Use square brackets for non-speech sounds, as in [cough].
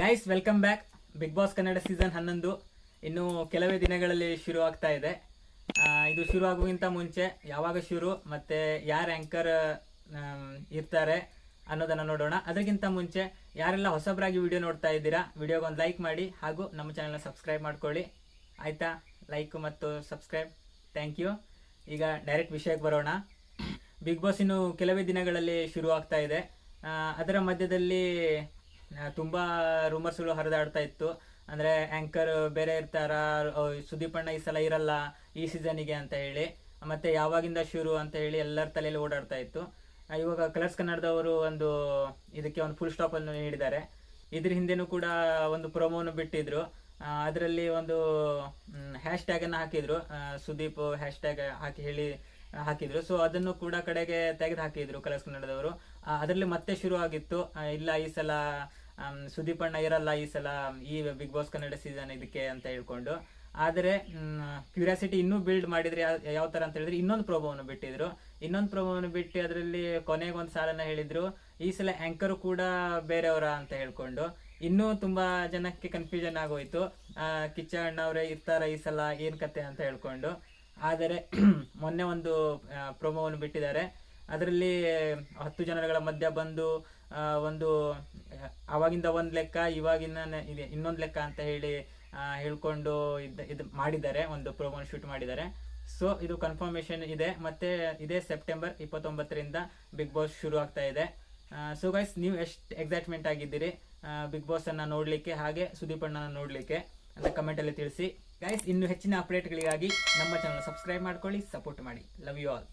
Guys welcome back big boss Kannada season ಹನ್ನೊಂದು. ಇನ್ನು ಕೆಲವೇ ದಿನಗಳಲ್ಲಿ ಶುರು ಆಗ್ತಾ ಇದೆ. ಇದು ಶುರು ಆಗುವುದಕ್ಕಿಂತ ಮುಂಚೆ ಯಾವಾಗ ಶುರು ಮತ್ತೆ ಯಾರು ಆಂಕರ್ ಇರ್ತಾರೆ ಅನ್ನೋದನ್ನ ನೋಡೋಣ. ಅದಕ್ಕಿಂತ ಮುಂಚೆ ಯಾರೆಲ್ಲ ಹೊಸಬ್ರಾಗಿ ವಿಡಿಯೋ ನೋಡ್ತಾ ಇದ್ದೀರಾ ವಿಡಿಯೋಗೆ ಒಂದು ಲೈಕ್ ಮಾಡಿ ಹಾಗೂ ನಮ್ಮ ಚಾನಲ್ನ ಸಬ್ಸ್ಕ್ರೈಬ್ ಮಾಡ್ಕೊಳ್ಳಿ. ಆಯ್ತಾ? ಲೈಕ್ ಮತ್ತು ಸಬ್ಸ್ಕ್ರೈಬ್ ಥ್ಯಾಂಕ್ ಯು ಈಗ ಡೈರೆಕ್ಟ್ ವಿಷಯಕ್ಕೆ ಬರೋಣ. ಬಿಗ್ ಬಾಸ್ ಇನ್ನು ಕೆಲವೇ ದಿನಗಳಲ್ಲಿ ಶುರು ಆಗ್ತಾ ಇದೆ. ಅದರ ಮಧ್ಯದಲ್ಲಿ ತುಂಬಾ ರೂಮರ್ಸ್ಗಳು ಹರಿದಾಡ್ತಾ ಇತ್ತು. ಅಂದ್ರೆ ಆಂಕರ್ ಬೇರೆ ಇರ್ತಾರ ಸುದೀಪ್ ಅಣ್ಣ ಈ ಸಲ ಇರಲ್ಲ, ಈ ಸೀಸನಿಗೆ ಅಂತ ಹೇಳಿ. ಮತ್ತೆ ಯಾವಾಗಿಂದ ಶುರು ಅಂತ ಹೇಳಿ ಎಲ್ಲರ ತಲೆಯಲ್ಲಿ ಓಡಾಡ್ತಾ ಇತ್ತು. ಇವಾಗ ಕಲರ್ಸ್ ಕನ್ನಡದವರು ಒಂದು ಇದಕ್ಕೆ ಒಂದು ಫುಲ್ ಸ್ಟಾಪ್ ಅನ್ನು ನೀಡಿದ್ದಾರೆ. ಇದ್ರ ಹಿಂದೆನೂ ಕೂಡ ಒಂದು ಪ್ರೊಮೋನು ಬಿಟ್ಟಿದ್ರು. ಅದರಲ್ಲಿ ಒಂದು ಹ್ಯಾಶ್ ಟ್ಯಾಗ್ ಅನ್ನು ಹಾಕಿದ್ರು. ಸುದೀಪ್ ಹ್ಯಾಶ್ ಟ್ಯಾಗ್ ಹಾಕಿ ಹೇಳಿ ಹಾಕಿದ್ರು. ಸೊ ಅದನ್ನು ಕೂಡ ಕಡೆಗೆ ತೆಗೆದು ಹಾಕಿದ್ರು ಕಲರ್ಸ್ ಕನ್ನಡದವರು. ಅದರಲ್ಲಿ ಮತ್ತೆ ಶುರು ಆಗಿತ್ತು ಇಲ್ಲ ಈ ಸಲ ಸುದೀಪ್ ಅಣ್ಣ ಇರಲ್ಲ ಈ ಸಲ, ಈ ಬಿಗ್ ಬಾಸ್ ಕನ್ನಡ ಸೀಸನ್ ಇದಕ್ಕೆ ಅಂತ ಹೇಳ್ಕೊಂಡು. ಆದರೆ ಕ್ಯೂರಿಯಾಸಿಟಿ ಇನ್ನೂ ಬಿಲ್ಡ್ ಮಾಡಿದ್ರೆ ಯಾವ ಥರ ಅಂತ ಹೇಳಿದ್ರೆ ಇನ್ನೊಂದು ಪ್ರೋಮೋವನ್ನು ಬಿಟ್ಟಿದ್ರು. ಇನ್ನೊಂದು ಪ್ರೋಮೋವನ್ನು ಬಿಟ್ಟು ಅದರಲ್ಲಿ ಕೊನೆಗೆ ಒಂದು ಸಾಲನ್ನು ಹೇಳಿದ್ರು. ಈ ಸಲ ಆಂಕರ್ ಕೂಡ ಬೇರೆಯವರ ಅಂತ ಹೇಳ್ಕೊಂಡು. ಇನ್ನೂ ತುಂಬಾ ಜನಕ್ಕೆ ಕನ್ಫ್ಯೂಷನ್ ಆಗೋಯ್ತು. ಕಿಚ್ಚ ಅಣ್ಣ ಅವರೇ ಇರ್ತಾರ ಈ ಸಲ? ಏನು ಕತೆ ಅಂತ ಹೇಳ್ಕೊಂಡು. ಆದರೆ [clears throat] ಮೊನ್ನೆ ಒಂದು ಪ್ರೊಮೋವನ್ನು ಬಿಟ್ಟಿದ್ದಾರೆ. ಅದರಲ್ಲಿ ಹತ್ತು ಜನಗಳ ಮಧ್ಯ ಬಂದು ಒಂದು, ಅವಾಗಿಂದ ಒಂದು ಲೆಕ್ಕ, ಇವಾಗಿನ ಇದೆ, ಇನ್ನೊಂದು ಲೆಕ್ಕ ಅಂತ ಹೇಳಿ ಹೇಳ್ಕೊಂಡು ಇದ್ ಇದು ಮಾಡಿದ್ದಾರೆ, ಒಂದು ಪ್ರೋಮೋ ಶೂಟ್ ಮಾಡಿದ್ದಾರೆ. ಸೊ ಇದು ಕನ್ಫರ್ಮೇಷನ್ ಇದೆ. ಮತ್ತೆ ಇದೇ ಸೆಪ್ಟೆಂಬರ್ ಇಪ್ಪತ್ತೊಂಬತ್ತರಿಂದ ಬಿಗ್ ಬಾಸ್ ಶುರು ಆಗ್ತಾ ಇದೆ. ಸೊ ಗೈಸ್ ನೀವು ಎಷ್ಟು ಎಕ್ಸೈಟ್ಮೆಂಟ್ ಆಗಿದ್ದೀರಿ? ಬಿಗ್ ಬಾಸನ್ನು ನೋಡಲಿಕ್ಕೆ, ಹಾಗೆ ಸುದೀಪ್ ನೋಡಲಿಕ್ಕೆ ನೋಡ್ಲಿಕ್ಕೆ ಅಂತ ಕಮೆಂಟಲ್ಲಿ ತಿಳಿಸಿ. ಗೈಸ್ ಇನ್ನು ಹೆಚ್ಚಿನ ಅಪ್ಡೇಟ್ಗಳಿಗಾಗಿ ನಮ್ಮ ಚಾನಲ್ ಸಬ್ಸ್ಕ್ರೈಬ್ ಮಾಡ್ಕೊಳ್ಳಿ ಸಪೋರ್ಟ್ ಮಾಡಿ. Love you all